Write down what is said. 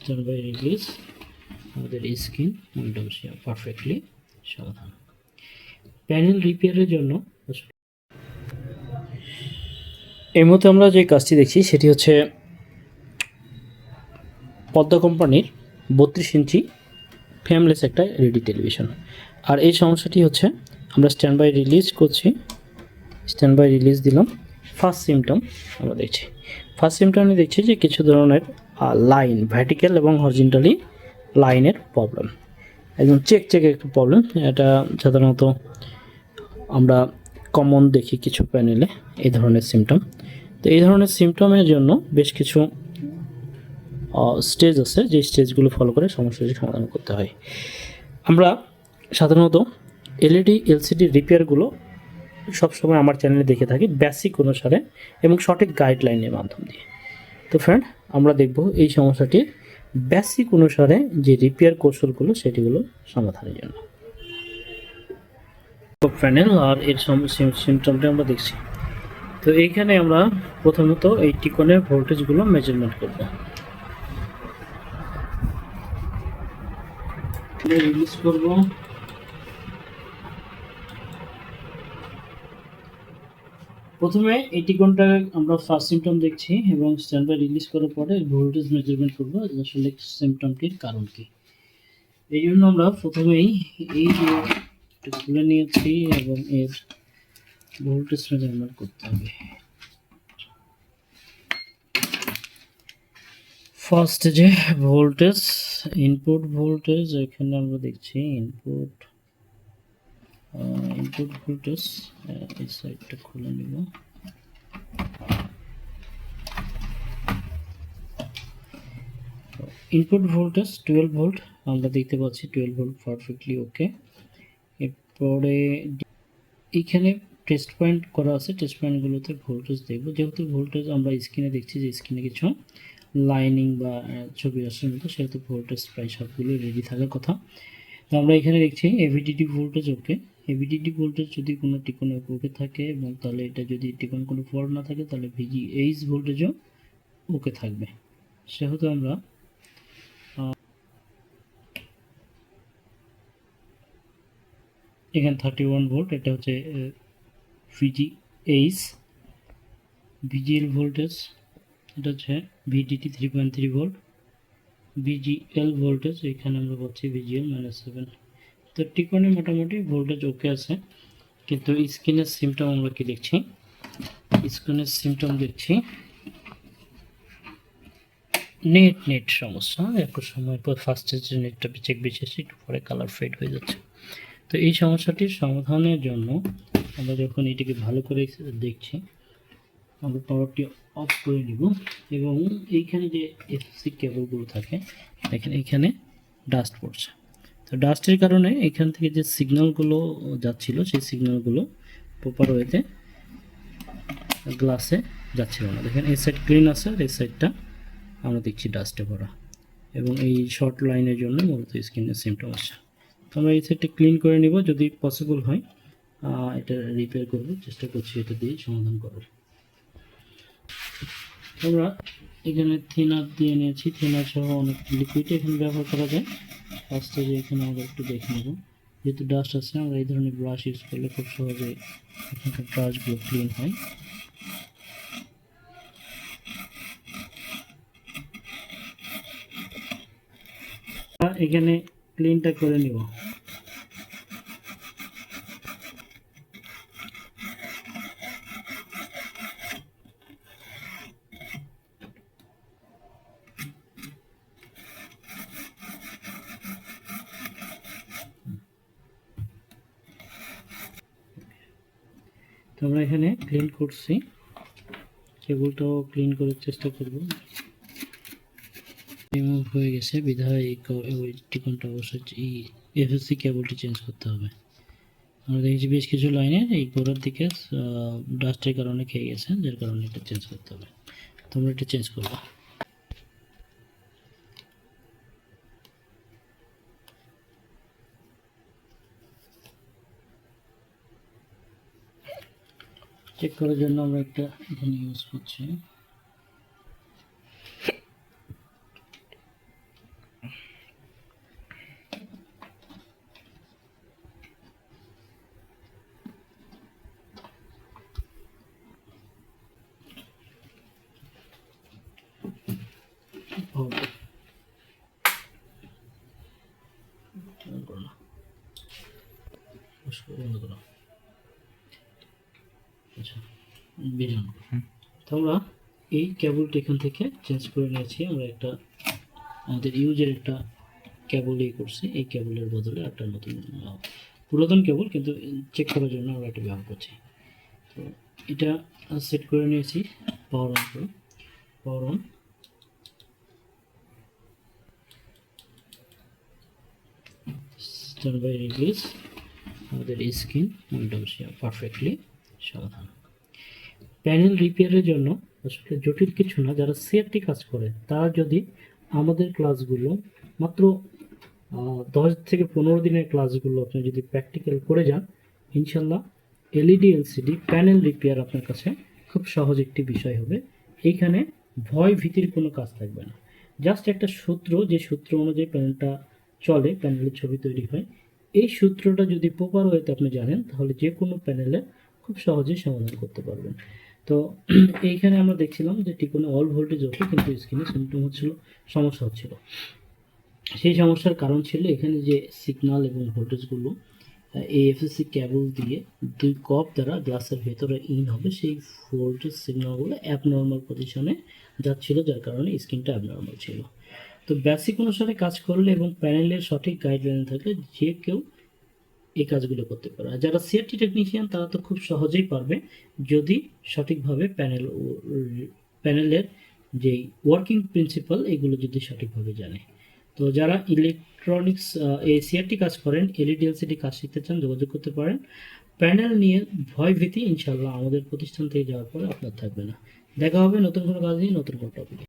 Stand by release আমাদের screen windows perfectly সমাধান panel রিপেয়ারের জন্য এই মুহূর্তে আমরা যে কাজটি দেখছি, সেটি হচ্ছে পদ্মা কোম্পানির বত্রিশ ইঞ্চি ফ্যামলেস একটা এলইডি টেলিভিশন আর এই সমস্যাটি হচ্ছে, আমরা স্ট্যান্ড বাই রিলিজ করছি স্ট্যান্ড বাই রিলিজ দিলাম। ফার্স্ট সিমটম আমরা দেখছি। ফার্স্ট সিমটমে দেখছি যে কিছু ধরনের লাইন ভার্টিক্যাল এবং হরিজেন্টালি লাইনের প্রবলেম একদম চেক চেক একটা প্রবলেম এটা সাধারণত আমরা কমন দেখি কিছু প্যানেলে এই ধরনের সিমটম তো এই ধরনের সিমটমের জন্য বেশ কিছু স্টেজ আছে যে স্টেজগুলো ফলো করে সমস্যাটি সমাধান করতে হয়। আমরা সাধারণত এলইডি এলসিডি রিপেয়ারগুলো সবসময় আমার চ্যানেলে দেখে থাকি বেসিক অনুসারে এবং সঠিক গাইডলাইনের মাধ্যম দিয়ে। তো ফ্রেন্ড আমরা দেখব এই সমস্যাটির বেসিক অনুসারে যে রিপেয়ার কৌশলগুলো, সেটিগুলো সমাধানের জন্য। প্যানেল আর এর সিমটমটা আমরা দেখছি। তো এইখানে আমরা প্রথমত এই টিকনের ভোল্টেজগুলো মেজারমেন্ট করব। রিলিজ করব। প্রথমে এই টিকনটা আমরা ফার্স্ট সিমটম দেখছি এবং স্ট্যান্ডবাই রিলিজ করার পরে ভোল্টেজ মেজারমেন্ট করব আসলে সিমটমটির কারণ কি। এই জন্য আমরা প্রথমেই এই যে এটা খুলে নিয়েছি এবং এর ভোল্টেজ মেজারমেন্ট করতে হবে। ফার্স্ট যে ভোল্টেজ ইনপুট ভোল্টেজ এখানে আমরা দেখছি ইনপুট ইনপুট ভোল্টেজ এই সাইডটা খুলে নিব ইনপুট ভোল্টেজ টুয়েলভ ভোল্ট আমরা দেখতে পাচ্ছি টুয়েলভ ভোল্ট পারফেক্টলি ওকে এরপরে এখানে টেস্ট পয়েন্ট করা আছে টেস্ট পয়েন্টগুলোতে ভোল্টেজ দেখব। যেহেতু ভোল্টেজ আমরা স্ক্রিনে দেখছি যে স্ক্রিনে কিছু লাইনিং বা ছবি আসার মতো সেহেতু ভোল্টেজ প্রায় সবগুলো রেডি থাকার কথা। তো আমরা এখানে দেখছি AVDD voltage okay AVDD voltage যদি কোনো টিকন ওকে থাকে এবং তাহলে এটা যদি টিকন কোনো ফল্ট না থাকে, তাহলে ভিজি এইচ ভোল্টেজও ওকে থাকবে। সেহেতু আমরা এখানে থার্টি ওয়ান ভোল্ট এটা হচ্ছে ভিজি এইচ ভিজিএল ভোল্টেজ এটা হচ্ছে VDT three point three volt VGL voltage এখানে আমরা পাচ্ছি ভিজিএল মাইনাস সেভেন তো টিকনে মোটামুটি ভোল্টেজ ওকে আছে। কিন্তু স্ক্রিনের সিমটম আমরা কি দেখছি? স্ক্রিনের সিমটম দেখছি। নেট নেট সমস্যা। একটু সময় পর ফার্স্টের যে নেটটা চেক বেশি একটু পরে কালার ফেড হয়ে যাচ্ছে। তো এই সমস্যাটির সমাধানের জন্য আমরা যখন এটিকে ভালো করে দেখছি, আমরা পাওয়ারটি অফ করে নিব এবং এইখানে যে এফসি কেবলগুলো থাকে, দেখেন এইখানে ডাস্ট পড়ছে। তো ডাস্টের কারণে এখান থেকে যে সিগন্যালগুলো যাচ্ছিল, সেই সিগন্যালগুলো প্রপার ওয়েতে গ্লাসে যাচ্ছিল না। দেখেন, এই সাইড ক্লিন আছে আর এই সাইডটা আমরা দেখছি ডাস্টে ভরা। এবং এই শর্ট লাইনের জন্য মূলত স্কিনের সিমটম আসছে। তো আমরা এই সাইডটা ক্লিন করে নিব, যদি পসিবল হয় এটা রিপেয়ার করব। চেষ্টা করছি এটা দিয়ে সমাধান করার। আমরা এখানে থিনার দিয়ে নিয়েছি। থিনার সহ অনেক লিকুইড এখানে ব্যবহার করা যায়। ফার্স্টে থেকে এখানে আমরা একটু দেখে নেব। যেহেতু ডাস্ট আছে, আমরা এই ধরনের ব্রাশ ইউজ করলে খুব সহজে এখানকার ব্রাশগুলো ক্লিন হয়। এখানে ক্লিনটা করে নিব। তো আমরা এখানে ক্লিন করছি। কেবলটাও ক্লিন করার চেষ্টা করব। রিমুভ হয়ে গেছে। বিধায় এই টিকনটা অবশ্যই এফএসসি কেবলটি চেঞ্জ করতে হবে। আমরা দেখেছি বেশ কিছু লাইনে এই গোড়ার দিকে ডাস্টের কারণে খেয়ে গেছে, যার কারণে এটা চেঞ্জ করতে হবে। তো আমরা এটা চেঞ্জ করব। চেক করার জন্য আমরা একটা এখানে ইউজ করছি Oh. বিরান তো আমরা এই কেবলটা এখান থেকে চেঞ্জ করে নিয়েছি। আমরা একটা আমাদের ইউজের একটা কেবল এই করছি। এই কেবলের বদলে একটা নতুন পুরাতন কেবল কিন্তু চেক করার জন্য আমরা এটা ব্যবহার করছি। তো এটা সেট করে নিয়েছি পাওয়ার অন করে power on stand by release আমাদের স্ক্রিন মোটামুটি পারফেক্টলি সমাধান প্যানেল রিপেয়ারের জন্য আসলে জটিল কিছু না, যারা সিআরটি কাজ করে, তারা যদি আমাদের ক্লাসগুলো মাত্র দশ থেকে পনেরো দিনের ক্লাসগুলো আপনি যদি প্র্যাকটিক্যাল করে যান, ইনশাল্লাহ এলইডি এলসিডি প্যানেল রিপেয়ার আপনার কাছে খুব সহজ একটি বিষয় হবে। এইখানে ভয় ভীতির কোনো কাজ থাকবে না। জাস্ট একটা সূত্র, যে সূত্র অনুযায়ী প্যানেলটা চলে, প্যানেলের ছবি তৈরি হয়, এই সূত্রটা যদি প্রপার ওয়েতে আপনি জানেন, তাহলে যে কোনো প্যানেলে খুব সহজেই সমাধান করতে পারবেন। তো এইখানে আমরা দেখছিলাম যে টিকোনে অল ভোল্টেজ ওকে কিন্তু স্ক্রিনে সিমটম হচ্ছিল, সমস্যা হচ্ছিল। সেই সমস্যার কারণ ছিল এখানে যে সিগন্যাল এবং ভোল্টেজগুলো এএফএসসি ক্যাবল দিয়ে দুই কপ দ্বারা গ্লাসের ভেতরে ইন হবে, সেই ভোল্টেজ সিগন্যালগুলো অ্যাবনর্মাল পজিশনে যাচ্ছিল, যার কারণে স্ক্রিনটা অ্যাবনর্মাল ছিল। তো বেসিক অনুসারে কাজ করলে এবং প্যানেলের সঠিক গাইডলাইন থাকলে যে কেউ এই কাজগুলো করতে পারে। আর যারা সিআরটি টেকনিশিয়ান তারা তো খুব সহজেই পারবে যদি সঠিকভাবে প্যানেল প্যানেলের যে ওয়ার্কিং প্রিন্সিপাল এগুলো যদি সঠিকভাবে জানে। তো যারা ইলেকট্রনিক্স এই সিআরটি কাজ করেন এলইডি এলসিডি কাজ শিখতে চান, যোগাযোগ করতে পারেন। প্যানেল নিয়ে ভয় ভীতি ইনশাল্লাহ আমাদের প্রতিষ্ঠান থেকে যাওয়ার পরে আপনার থাকবে না। দেখা হবে নতুন কোনো কাজ নিয়ে, নতুন কোনো টপিক